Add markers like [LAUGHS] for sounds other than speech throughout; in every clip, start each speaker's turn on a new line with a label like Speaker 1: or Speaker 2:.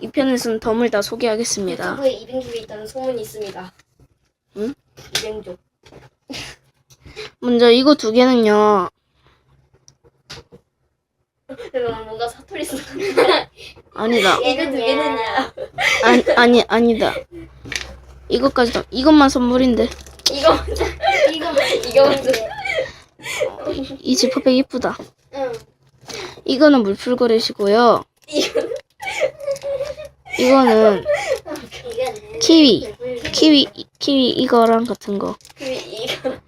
Speaker 1: 이 편에서는 덤을 다 소개하겠습니다.
Speaker 2: 유튜브에 입행족이 있다는 소문이 있습니다.
Speaker 1: 응?
Speaker 2: 입행족.
Speaker 1: 먼저 이거 두 개는요.
Speaker 2: 그럼 뭔가 사투리 쓰는
Speaker 1: 아니다.
Speaker 2: 이거 두 개는야.
Speaker 1: 아니, 아니 아니다. 이것까지 다 이것만 선물인데
Speaker 2: 이거 먼저. 이거 이거 먼저.
Speaker 1: 이 지퍼백 이쁘다.
Speaker 2: 응.
Speaker 1: 이거는 물풀거리시고요.
Speaker 2: 이거
Speaker 1: 이거는 키위, 키위, 키위 이거랑 같은 거,
Speaker 2: 그 이거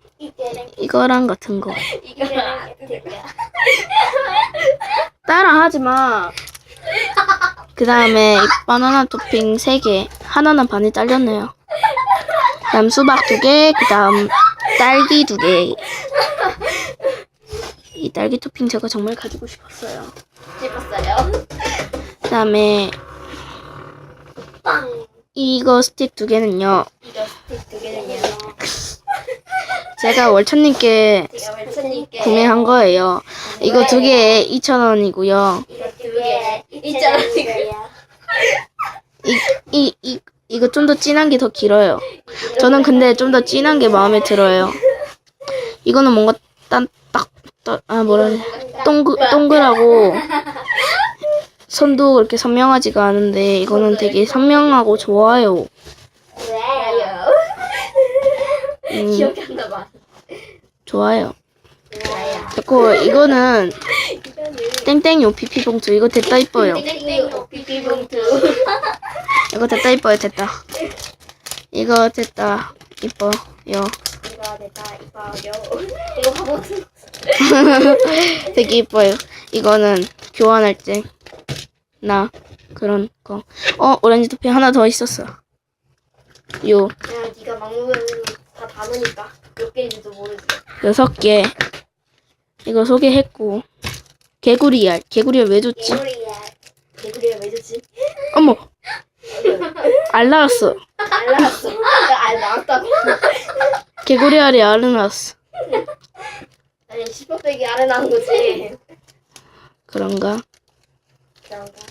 Speaker 2: 이거랑
Speaker 1: 같은 거.
Speaker 2: 이거랑
Speaker 1: 따라 하지 마. 그 다음에 바나나 토핑 3개. 하나는 반이 잘렸네요. 그 다음 수박 2개. 그 다음 딸기 2개. 이 딸기 토핑 제가 정말 가지고 싶었어요.
Speaker 2: 찝었어요.
Speaker 1: 그 다음에
Speaker 2: 빵.
Speaker 1: 이거 스틱 2개는요.
Speaker 2: 이거 스틱 두 개는요.
Speaker 1: 제가 월천님께 구매한 거예요. 이거 두 개에 2,000원이고요.
Speaker 2: 이거 두 개. 있잖아요.
Speaker 1: 이, 이, 이, 이거 좀 더 진한 게 더 길어요. 저는 근데 좀 더 진한 게 마음에 들어요. 이거는 뭔가 딴, 딱, 딱, 아, 뭐라. 동글, 동글하고, 선도 그렇게 선명하지가 않은데, 이거는 되게 선명하고 좋아요.
Speaker 2: 왜요?
Speaker 1: 음,
Speaker 2: 기억이 안 나 봐.
Speaker 1: 좋아요. 됐고, 이거는 땡땡이 OPP 봉투. 이거 됐다 이뻐요.
Speaker 2: 땡땡 비비 봉투.
Speaker 1: 이거 됐다 이뻐요, 됐다. 이거 됐다 이뻐요.
Speaker 2: 이거 됐다 이뻐요. 이거 화보 [LAUGHS]
Speaker 1: 되게 이뻐요. 이거는 교환할 때, 나, 그런 거. 어, 오렌지 토핑 하나 더 있었어. 요,
Speaker 2: 그냥 네가 막무가내로 다 담으니까 몇 개인지도 모르지.
Speaker 1: 여섯 개. 이거 소개했고. 개구리 알. 개구리 알 왜 줬지?
Speaker 2: 개구리야. 개구리가 왜 좋지?
Speaker 1: 어머! [LAUGHS] 알 나왔어.
Speaker 2: 알았어. 알 나왔다고. [LAUGHS]
Speaker 1: 개구리 알이 알을 낳았어.
Speaker 2: 아니 시퍼백이 알에 나온 거지.
Speaker 1: 그런가?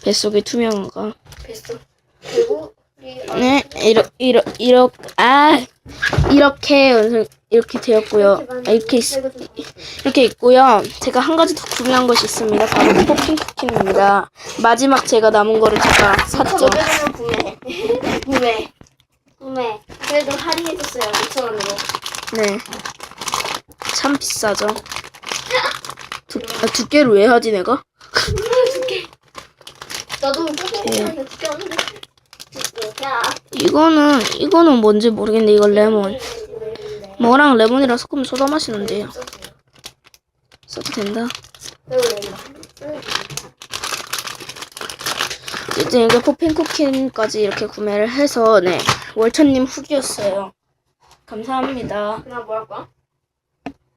Speaker 1: 뱃속에 투명한 거.
Speaker 2: 뱃속. 그리고 우리
Speaker 1: 네, 이러, 이러, 이러, 아, 이렇게, 연습- 이렇게 되었고요. 아, 이렇게, 있, 이렇게 있고요. 제가 한 가지 더 구매한 것이 있습니다. 바로 포핑 쿠키입니다. 마지막 제가 남은 거를 제가 샀죠.
Speaker 2: 500원은 구매. [LAUGHS] 구매. 구매. 그래도 할인해줬어요. 2,000원으로.
Speaker 1: 네. 참 비싸죠. 두, 아, 두 개를 왜 하지, 내가?
Speaker 2: 나도. 야.
Speaker 1: 이거는, 이거는 뭔지 모르겠는데, 이거 레몬. 뭐랑 레몬이랑 섞으면 소다 맛이 난대요. 써도 된다. 어쨌든 이게 포핑 쿠키까지 이렇게 구매를 해서, 네. 월천님 후기였어요. 감사합니다.
Speaker 2: 그나 뭐할 거야?